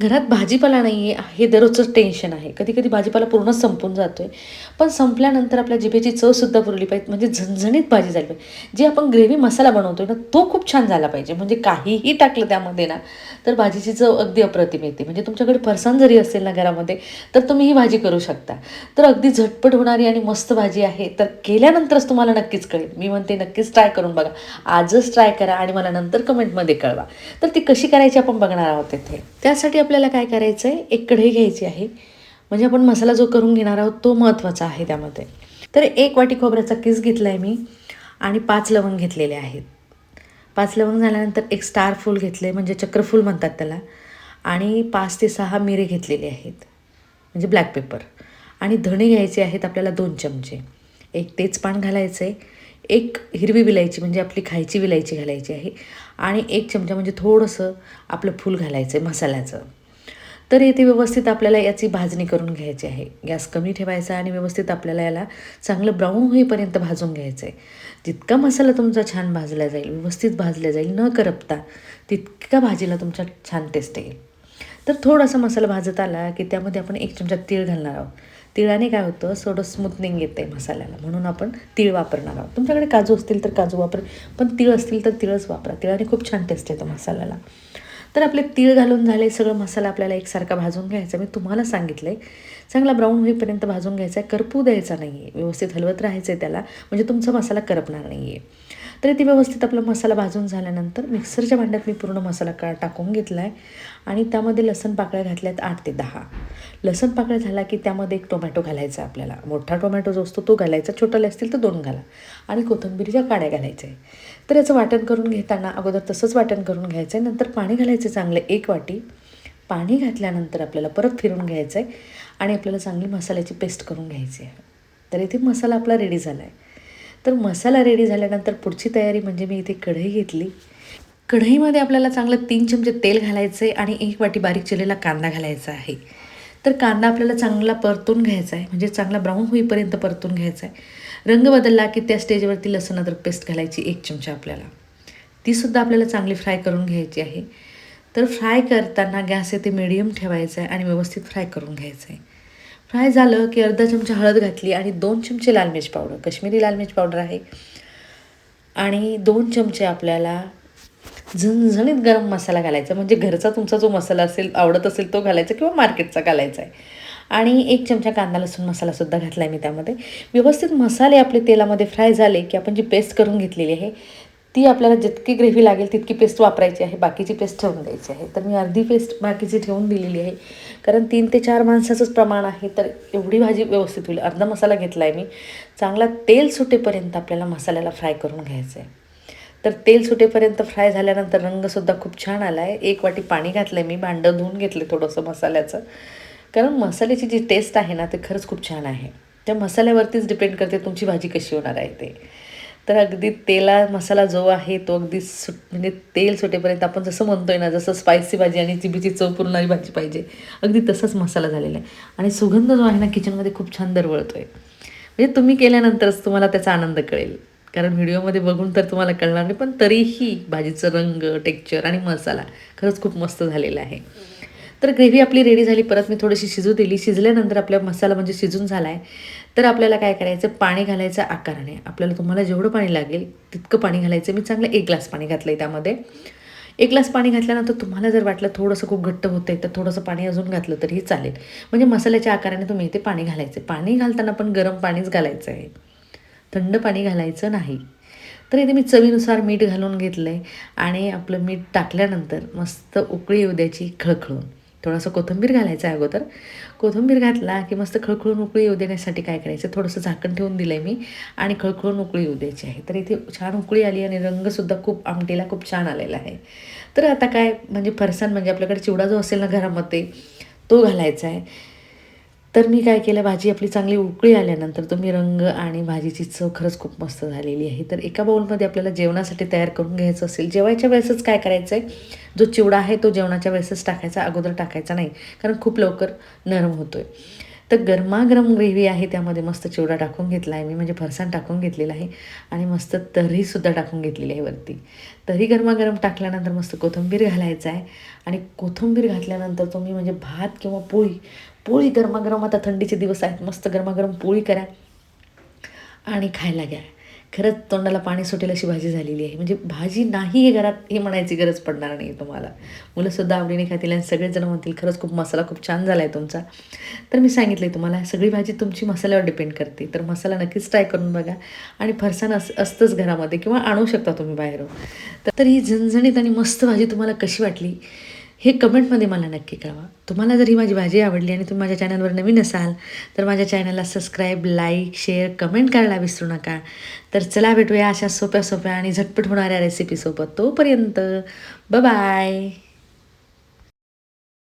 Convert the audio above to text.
घरात भाजीपाला नाही आहे हे दररोजचं टेन्शन आहे. कधी कधी भाजीपाला पूर्ण संपून जातो आहे पण संपल्यानंतर आपल्या जिभेची चवसुद्धा पुरली पाहिजे म्हणजे झणझणीत भाजी झाली पाहिजे. जे आपण ग्रेव्ही मसाला बनवतो ना तो खूप छान झाला पाहिजे. म्हणजे काहीही टाकलं त्यामध्ये ना तर भाजीची चव अगदी अप्रतिम येते. म्हणजे तुमच्याकडे फरसाण जरी असेल ना घरामध्ये तर तुम्ही ही भाजी करू शकता. तर अगदी झटपट होणारी आणि मस्त भाजी आहे तर केल्यानंतरच तुम्हाला नक्कीच कळेल. मी म्हणते नक्कीच ट्राय करून बघा. आजच ट्राय करा आणि मला नंतर कमेंटमध्ये कळवा. तर ती कशी करायची आपण बघणार आहोत इथे. त्यासाठी आपल्याला काय करायचं आहे एक कढई घ्यायची आहे. म्हणजे आपण मसाला जो करून घेणार आहोत तो महत्त्वाचा आहे त्यामध्ये. तर एक वाटी खोबऱ्याचा किस घेतला आहे मी आणि पाच लवंग घेतलेले आहेत. पाच लवंग झाल्यानंतर एक स्टार फूल घेतले म्हणजे चक्रफूल म्हणतात त्याला. आणि पाच ते सहा मिरे घेतलेले आहेत. म्हणजे ब्लॅक पेपर. आणि धणे घ्यायचे आहेत आपल्याला दोन चमचे. एक तेजपान घालायचं आहे एक हिरवी विलायची म्हणजे आपली खायची विलायची घालायची आहे. आणि एक चमचा म्हणजे थोडंसं आपलं फूल घालायचं आहे मसाल्याचं. तर येथे व्यवस्थित आपल्याला याची भाजणी करून घ्यायची आहे. गॅस कमी ठेवायचा आणि व्यवस्थित आपल्याला याला चांगलं ब्राऊन होईपर्यंत भाजून घ्यायचं आहे. जितका मसाला तुमचा छान भाजला जाईल व्यवस्थित भाजला जाईल न करपता तितका भाजीला तुमच्या छान टेस्ट येईल. तर थोडासा मसाला भाजत आला की त्यामध्ये आपण एक चमचा तीळ घालणार आहोत. तिळाने काय होतं थोडं स्मूथनिंग येते मसाल्याला. म्हणून आपण तीळ वापरणार आहोत. तुमच्याकडे काजू असतील तर काजू वापर पण तीळ असतील तर तिळच वापरा. तिळाने खूप छान टेस्ट येतं मसाल्याला. तर आपले तीळ घालून झाले सगळं मसाला आपल्याला एकसारखा भाजून घ्यायचा. मी तुम्हाला सांगितलं आहे चांगला ब्राऊन होईपर्यंत भाजून घ्यायचा आहे. करपू द्यायचा नाही आहे व्यवस्थित हलवत राहायचं आहे त्याला. म्हणजे तुमचा मसाला करपणार नाही आहे तर ती व्यवस्थित आपला मसाला भाजून झाल्यानंतर मिक्सरच्या भांड्यात मी पूर्ण मसाला का टाकून घेतला आहे आणि त्यामध्ये लसण पाकळ्या घातल्यात आठ ते दहा. लसण पाकळ्या झाला की त्यामध्ये एक टोमॅटो घालायचा आपल्याला. मोठा टोमॅटो जो असतो तो घालायचा छोटाले असतील तर दोन घाला. आणि कोथिंबीरीच्या काड्या घालायच्या आहे तर याचं वाटण करून घेताना अगोदर तसंच वाटण करून घ्यायचं आहे नंतर पाणी घालायचं चांगलं एक वाटी. पाणी घातल्यानंतर आपल्याला परत फिरून घ्यायचं आहे आणि आपल्याला चांगली मसाल्याची पेस्ट करून घ्यायची आहे तर इथे मसाला आपला रेडी झाला आहे तर मसाला रेडी झाल्यानंतर पुढची तयारी म्हणजे मी इथे कढई घेतली. कढईमध्ये आपल्याला चांगलं तीन चमचे तेल घालायचं आहे आणि एक वाटी बारीक चिरलेला कांदा घालायचा आहे. तर कांदा आपल्याला चांगला परतून घ्यायचा आहे म्हणजे चांगला ब्राऊन होईपर्यंत परतून घ्यायचा आहे रंग बदलला की त्या स्टेजवरती लसूण अद्रक पेस्ट घालायची एक चमचा आपल्याला. तीसुद्धा आपल्याला चांगली फ्राय करून घ्यायची आहे. तर फ्राय करताना गॅस येथे मिडियम ठेवायचा आहे आणि व्यवस्थित फ्राय करून घ्यायचं आहे फ्राय झालं की अर्धा चमचा हळद घातली आणि दोन चमचे लाल मिर्च पावडर. कश्मीरी लाल मिरची पावडर आहे. आणि दोन चमचे आपल्याला झणझणीत गरम मसाला घालायचा. म्हणजे घरचा तुमचा जो मसाला असेल आवडत असेल तो घालायचा किंवा मार्केटचा घालायचा आहे. आणि एक चमचा कांदा लसूण मसालासुद्धा घातला आहे मी त्यामध्ये. व्यवस्थित मसाले आपले तेलामध्ये फ्राय झाले की आपण जी पेस्ट करून घेतलेली आहे ती आपल्याला जितकी ग्रेव्ही लागेल तितकी पेस्ट वापरायची आहे. बाकीची पेस्ट ठेवून द्यायची आहे. तर मी अर्धी पेस्ट बाकीची ठेवून दिलेली आहे. कारण तीन ते चार माणसाचंच प्रमाण आहे तर एवढी भाजी व्यवस्थित होईल. अर्धा मसाला घेतला आहे मी. चांगला तेल सुटेपर्यंत आपल्याला मसाल्याला फ्राय करून घ्यायचं आहे तर तेल सुटेपर्यंत फ्राय झाल्यानंतर रंगसुद्धा खूप छान आला आहे एक वाटी पाणी घातलं आहे मी. भांडं धुवून घेतलं थोडंसं मसाल्याचं. कारण मसाल्याची जी टेस्ट आहे ना ते खरंच खूप छान आहे. त्या मसाल्यावरतीच डिपेंड करते तुमची भाजी कशी होणार आहे ते. तर अगदी तेला मसाला जो आहे तो अगदी सुट म्हणजे तेल सुटेपर्यंत आपण जसं म्हणतोय ना जसं स्पायसी भाजी आणि चिबीची चव पुरणारी भाजी पाहिजे. अगदी तसाच मसाला झालेला आहे. आणि सुगंध जो आहे ना किचनमध्ये खूप छान दरवळतो आहे म्हणजे तुम्ही केल्यानंतरच तुम्हाला त्याचा आनंद कळेल. कारण व्हिडिओमध्ये बघून तर तुम्हाला कळणार नाही पण तरीही भाजीचं रंग टेक्चर आणि मसाला खरंच खूप मस्त झालेला आहे. तर ग्रेव्ही आपली रेडी झाली. परत मी थोडीशी शिजू दिली. शिजल्यानंतर आपला मसाला म्हणजे शिजून झाला आहे तर आपल्याला काय करायचं? पाणी घालायचं आकाराने. आपल्याला तुम्हाला जेवढं पाणी लागेल तितकं पाणी घालायचं. मी चांगलं एक ग्लास पाणी घातलं आहे त्यामध्ये. एक ग्लास पाणी घातल्यानंतर तुम्हाला जर वाटलं थोडंसं खूप घट्ट होतं आहे तर थोडंसं पाणी अजून घातलं तरीही चालेल. म्हणजे मसाल्याच्या आकाराने तुम्ही इथे पाणी घालायचं. पाणी घालताना पण गरम पाणीच घालायचं आहे. थंड पाणी घालायचं नाही. तर इथे मी चवीनुसार मीठ घालून घेतलं आहे आणि आपलं मीठ टाकल्यानंतर मस्त उकळी येऊ द्यायची खळखळून. थोडंसं कोथिंबीर घालायचं आहे अगोदर. कोथिंबीर घातला की मस्त खळखळून उकळी येऊ देण्यासाठी काय करायचं? थोडंसं झाकण ठेवून दिलं आहे मी आणि खळखळून उकळी येऊ द्यायची आहे. तर इथे छान उकळी आली आणि रंगसुद्धा खूप आमटीला खूप छान आलेला आहे. तर आता काय? म्हणजे फरसाण म्हणजे आपल्याकडे चिवडा जो असेल ना घरामध्ये तो घालायचा आहे. तर मी काय केलं भाजी आपली चांगली उकळी आल्यानंतर तुम्ही रंग आणि भाजीची चव खरंच खूप मस्त झालेली आहे. तर एका बाऊलमध्ये आपल्याला जेवणासाठी तयार करून घ्यायचं असेल जेवायच्या वेळेसच काय करायचं आहे जो चिवडा आहे तो जेवणाच्या वेळेसच टाकायचा अगोदर टाकायचा नाही कारण खूप लवकर नरम होतो आहे तर गरमागरम ग्रेव्ही आहे त्यामध्ये मस्त चिवडा टाकून घेतला आहे मी म्हणजे फरसाण टाकून घेतलेला आहे आणि मस्त तर्रीसुद्धा टाकून घेतलेली आहे वरती. तरी गरमागरम टाकल्यानंतर मस्त कोथिंबीर घालायचं आहे आणि कोथिंबीर घातल्यानंतर तुम्ही म्हणजे भात किंवा पोळी पोळी गरमागरम आता थंडीचे दिवस आहेत मस्त गरमागरम पोळी करा आणि खायला घ्या. खरंच तोंडाला पाणी सुटेल अशी भाजी झालेली आहे. म्हणजे भाजी नाही हे घरात हे म्हणायची गरज पडणार नाही तुम्हाला. मुलंसुद्धा आवडीने खातील आणि सगळेजण म्हणतील खरंच खूप मसाला खूप छान झाला आहे तुमचा. तर मी सांगितलं आहे तुम्हाला सगळी भाजी तुमची मसाल्यावर डिपेंड करते. तर मसाला नक्कीच ट्राय करून बघा. आणि फरसाण अस असतंच घरामध्ये किंवा आणू शकता तुम्ही बाहेरून. तर- तर ही झणझणीत आणि मस्त भाजी तुम्हाला कशी वाटली? हे कमेंटमध्ये मला नक्की कळवा. तुम्हाला जर ही माझी भाजी आवडली आणि तुम्ही माझ्या चॅनलवर नवीन असाल तर माझ्या चॅनलला सबस्क्राईब लाईक शेअर कमेंट करायला विसरू नका. तर चला भेटूया अशा सोप्या सोप्या आणि झटपट होणाऱ्या रेसिपीसोबत तोपर्यंत बाय